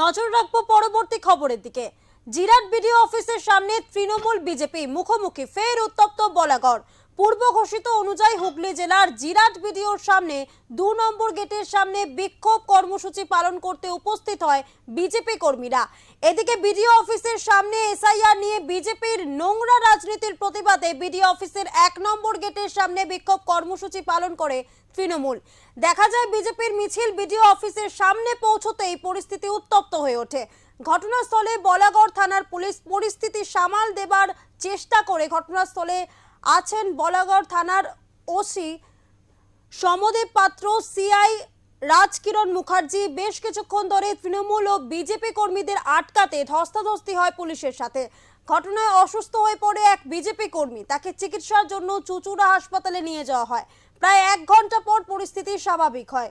নজর রাখব পরবর্তী খবরের দিকে। জিরাট বিডিও অফিসের সামনে তৃণমূল বিজেপি মুখোমুখি, ফের উত্তপ্ত বলাগড়। পূর্ব ঘোষিত অনুযায়ী হুগলি জেলার জিরাট বিডিওর সামনে দু নম্বর গেটের সামনে বিক্ষোভ কর্মসূচি পালন করতে উপস্থিত হয় বিজেপি কর্মীরা। এদিকে বিডিও অফিসের সামনে এসআইআর নিয়ে বিজেপির নোংরা রাজনীতির প্রতিবাদে বিডিও অফিসের এক নম্বর গেটের সামনে বিক্ষোভ কর্মসূচি পালন করে তৃণমূল। দেখা যায় বিজেপির মিছিল বিডিও অফিসের সামনে পৌঁছতেই পরিস্থিতি উত্তপ্ত হয়ে ওঠে। ঘটনাস্থলে বলাগড় থানার পুলিশ পরিস্থিতি সামাল দেবার চেষ্টা করে ঘটনাস্থলে আছেন বলাগড় থানার ওসি সমদেব পাত্র, সিআই রাজকিরণ মুখার্জি। বেশ কিছুক্ষণ ধরে তৃণমূল ও বিজেপি কর্মীদের আটকাতে ধস্তাধস্তি হয় পুলিশের সাথে। ঘটনায় অসুস্থ হয়ে পড়ে এক বিজেপি কর্মী। তাকে চিকিৎসার জন্য চুচুড়া হাসপাতালে নিয়ে যাওয়া হয়। প্রায় এক ঘণ্টা পর পরিস্থিতি স্বাভাবিক হয়।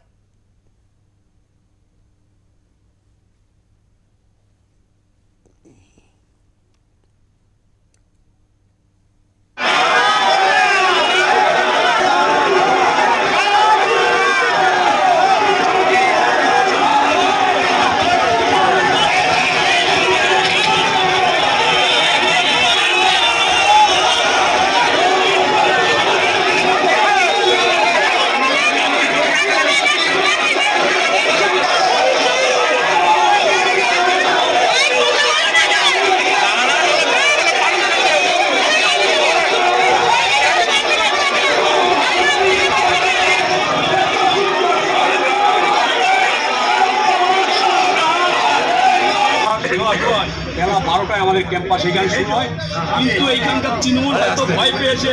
বেলা বারোটায় আমাদের ক্যাম্পাস এখানে শুরু হয়। কিন্তু এইখানকার তৃণমূল এত ভয় পেয়েছে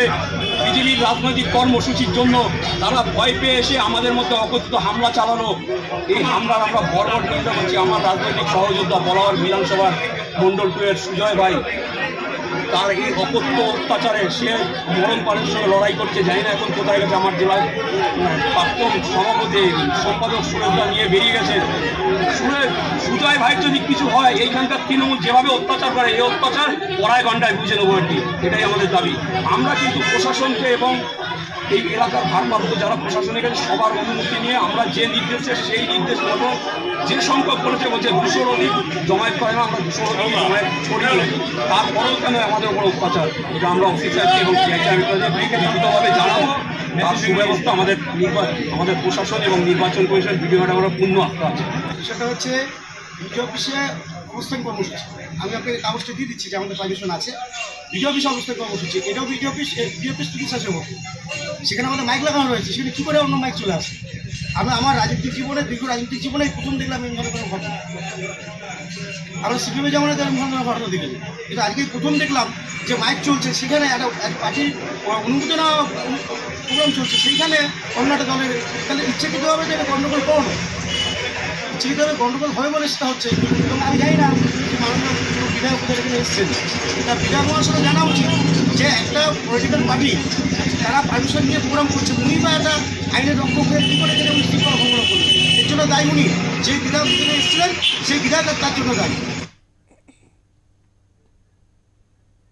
বিজেপির রাজনৈতিক কর্মসূচির জন্য। তারা ভয় পেয়ে এসে আমাদের মধ্যে অকথিত হামলা চালানো। এই হামলার আমরা বরবর নিন্দা করছি। আমার রাজনৈতিক সহযোদ্ধা বলাবার বিধানসভার মণ্ডল টু এর সুজয় ভাই। তার এই অকথ্য অত্যাচারে সে মরণ পালের সঙ্গে লড়াই করছে জানি না এখন কোথায় গেছে আমার জেলায় উম, প্রাক্তন সভাপতি সম্পাদক সুরেশদা নিয়ে বেরিয়ে গেছে। সুরে সুজয় ভাই যদি কিছু হয় এইখানকার তৃণমূল যেভাবে অত্যাচার করে এই অত্যাচার পড়ায় ঘন্টায় বুঝে নেব আর কি এটাই আমাদের দাবি। আমরা কিন্তু প্রশাসনকে এবং এই এলাকার ভারপ্রাপ্ত যারা প্রশাসনের কাছে সবার অনুমতি নিয়ে আমরা যে নির্দেশে সেই নির্দেশ মতো যে সংখ্যক বলেছে বলছে দুশোর অধিক জমায়েত করে না আমরা দুশোর অধিক জমায়েত করি তারপরেও কেন আমাদের উপর অত্যাচার। এটা আমরা অফিসারকে এবং লিখিতভাবে জানাব, তার সুব্যবস্থা আমাদের আমাদের প্রশাসন এবং নির্বাচন কমিশন ভিডিওটা আমরা পূর্ণ আস্থা আছে। সেটা হচ্ছে ভিডিও অফিসে অবস্থান কর্মসূচি। আমি আপনাকে কাগজটা দিয়ে দিচ্ছি যে আমাদের পারমিশন আছে। ভিডিও অফিসে অবস্থান কর্মসূচি। এটাও বিডিও অফিস ভিডিও অফিস চিকিৎসা সেবক সেখানে আমাদের মাইক লাগানো রয়েছে, সেখানে কী করে অন্য মাইক চলে আসে? আমি আমার রাজনৈতিক জীবনে, দীর্ঘ রাজনৈতিক জীবনে প্রথম দেখলাম এই ধরনের কোনো ঘটনা। আমরা সিপিএমে যেমন এরকম ধরনের ঘটনা দেখিনি। কিন্তু আজকে প্রথম দেখলাম যে মাইক চলছে, সেখানে একটা এক পার্টির অনুমোদন প্রোগ্রাম চলছে, সেইখানে অন্য একটা দলের, তাহলে ইচ্ছাকৃতভাবে যে গণ্ডগোল করো ইচ্ছাকৃতভাবে গণ্ডগোল হয় বলে সেটা হচ্ছে। এবং আমি জানি না মাননীয় কোনো বিধায়ক এখানে এসছেন। তা বিধায়ক মহাশয় জানা উচিত যে একটা পলিটিক্যাল পার্টি তারা পারমিশন নিয়ে প্রোগ্রাম করছে। উনি বা একটা আইনের রক্ষক করে কী করে এখানে উনি করে ভঙ্গ করলেন এর জন্য দায়ী উনি যে বিধায়ক এখানে এসেছিলেন, সেই বিধায়ক তার জন্য দায়ী।